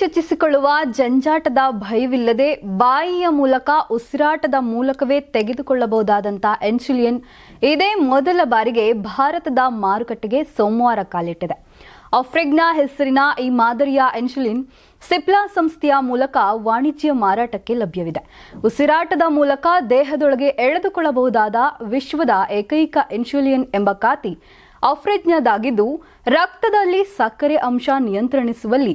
ಚುಚ್ಚಿಸಿಕೊಳ್ಳುವ ಜಂಜಾಟದ ಭಯವಿಲ್ಲದೆ ಬಾಯಿಯ ಮೂಲಕ ಉಸಿರಾಟದ ಮೂಲಕವೇ ತೆಗೆದುಕೊಳ್ಳಬಹುದಾದಂಥ ಎನ್ಸುಲಿಯನ್ ಇದೇ ಮೊದಲ ಬಾರಿಗೆ ಭಾರತದ ಮಾರುಕಟ್ಟೆಗೆ ಸೋಮವಾರ ಕಾಲಿಟ್ಟಿದೆ. ಅಫ್ರೆಗ್ನಾ ಹೆಸರಿನ ಈ ಮಾದರಿಯ ಎನ್ಸುಲಿನ್ ಸಿಪ್ಲಾ ಸಂಸ್ಥೆಯ ಮೂಲಕ ವಾಣಿಜ್ಯ ಮಾರಾಟಕ್ಕೆ ಲಭ್ಯವಿದೆ. ಉಸಿರಾಟದ ಮೂಲಕ ದೇಹದೊಳಗೆ ಎಳೆದುಕೊಳ್ಳಬಹುದಾದ ವಿಶ್ವದ ಏಕೈಕ ಎನ್ಸುಲಿಯನ್ ಎಂಬ ಖಾತಿ ಅಫ್ರೆಜ್ಞದಾಗಿದ್ದು ರಕ್ತದಲ್ಲಿ ಸಕ್ಕರೆ ಅಂಶ ನಿಯಂತ್ರಿಸುವಲ್ಲಿ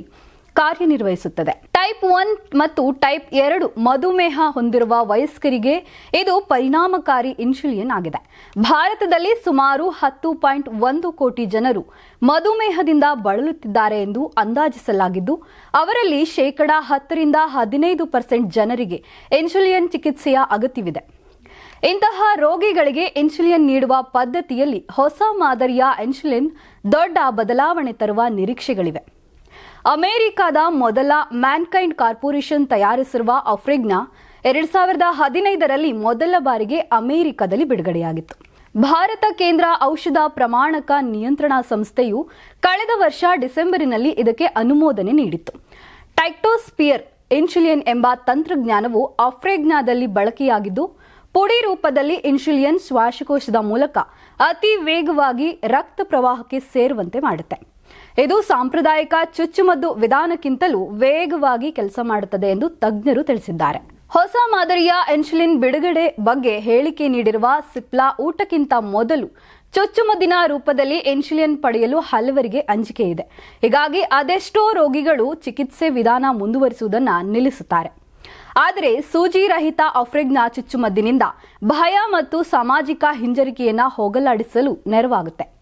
ಕಾರ್ಯನಿರ್ವಹಿಸುತ್ತದೆ. ಟೈಪ್ ಒನ್ ಮತ್ತು ಟೈಪ್ ಎರಡು ಮಧುಮೇಹ ಹೊಂದಿರುವ ವಯಸ್ಕರಿಗೆ ಇದು ಪರಿಣಾಮಕಾರಿ ಇನ್ಸುಲಿನ್ ಆಗಿದೆ. ಭಾರತದಲ್ಲಿ ಸುಮಾರು ಹತ್ತು ಪಾಯಿಂಟ್ ಒಂದು ಕೋಟಿ ಜನರು ಮಧುಮೇಹದಿಂದ ಬಳಲುತ್ತಿದ್ದಾರೆ ಎಂದು ಅಂದಾಜಿಸಲಾಗಿದ್ದು, ಅವರಲ್ಲಿ ಶೇಕಡ ಹತ್ತರಿಂದ ಹದಿನೈದು ಪರ್ಸೆಂಟ್ ಜನರಿಗೆ ಇನ್ಸುಲಿನ್ ಚಿಕಿತ್ಸೆಯ ಅಗತ್ಯವಿದೆ. ಇಂತಹ ರೋಗಿಗಳಿಗೆ ಇನ್ಸುಲಿನ್ ನೀಡುವ ಪದ್ಧತಿಯಲ್ಲಿ ಹೊಸ ಮಾದರಿಯ ಇನ್ಸುಲಿನ್ ದೊಡ್ಡ ಬದಲಾವಣೆ ತರುವ ನಿರೀಕ್ಷೆಗಳಿವೆ. ಅಮೆರಿಕದ ಮೊದಲ ಮ್ಯಾನ್ಕೈಂಡ್ ಕಾರ್ಪೊರೇಷನ್ ತಯಾರಿಸಿರುವ ಅಫ್ರಿಗ್ನ ಎರಡ್ ಸಾವಿರದ ಹದಿನೈದರಲ್ಲಿ ಮೊದಲ ಬಾರಿಗೆ ಅಮೆರಿಕದಲ್ಲಿ ಬಿಡುಗಡೆಯಾಗಿತ್ತು. ಭಾರತ ಕೇಂದ್ರ ಔಷಧ ಪ್ರಮಾಣಕ ನಿಯಂತ್ರಣ ಸಂಸ್ಥೆಯು ಕಳೆದ ವರ್ಷ ಡಿಸೆಂಬರಿನಲ್ಲಿ ಇದಕ್ಕೆ ಅನುಮೋದನೆ ನೀಡಿತ್ತು. ಟೈಕ್ಟೋಸ್ಪಿಯರ್ ಇನ್ಶುಲಿಯನ್ ಎಂಬ ತಂತ್ರಜ್ಞಾನವು ಅಫ್ರೆಗ್ನಾದಲ್ಲಿ ಬಳಕೆಯಾಗಿದ್ದು, ಪುಡಿ ರೂಪದಲ್ಲಿ ಇನ್ಸುಲಿಯನ್ ಶ್ವಾಸಕೋಶದ ಮೂಲಕ ಅತಿ ವೇಗವಾಗಿ ರಕ್ತ ಪ್ರವಾಹಕ್ಕೆ ಸೇರುವಂತೆ ಮಾಡುತ್ತೆ. ಇದು ಸಾಂಪ್ರದಾಯಿಕ ಚುಚ್ಚುಮದ್ದು ವಿಧಾನಕ್ಕಿಂತಲೂ ವೇಗವಾಗಿ ಕೆಲಸ ಮಾಡುತ್ತದೆ ಎಂದು ತಜ್ಞರು ತಿಳಿಸಿದ್ದಾರೆ. ಹೊಸ ಮಾದರಿಯ ಇನ್ಸುಲಿನ್ ಬಿಡುಗಡೆ ಬಗ್ಗೆ ಹೇಳಿಕೆ ನೀಡಿರುವ ಸಿಪ್ಲಾ ಊಟಕ್ಕಿಂತ ಮೊದಲು ಚುಚ್ಚುಮದ್ದಿನ ರೂಪದಲ್ಲಿ ಇನ್ಸುಲಿನ್ ಪಡೆಯಲು ಹಲವರಿಗೆ ಅಂಜಿಕೆ ಇದೆ. ಹೀಗಾಗಿ ಅದೆಷ್ಟೋ ರೋಗಿಗಳು ಚಿಕಿತ್ಸೆ ವಿಧಾನ ಮುಂದುವರಿಸುವುದನ್ನು ನಿಲ್ಲಿಸುತ್ತಾರೆ. ಆದರೆ ಸೂಜಿ ರಹಿತ ಅಫ್ರಿಗ್ನ ಚುಚ್ಚುಮದ್ದಿನಿಂದ ಭಯ ಮತ್ತು ಸಾಮಾಜಿಕ ಹಿಂಜರಿಕೆಯನ್ನ ಹೋಗಲಾಡಿಸಲು ನೆರವಾಗುತ್ತೆ.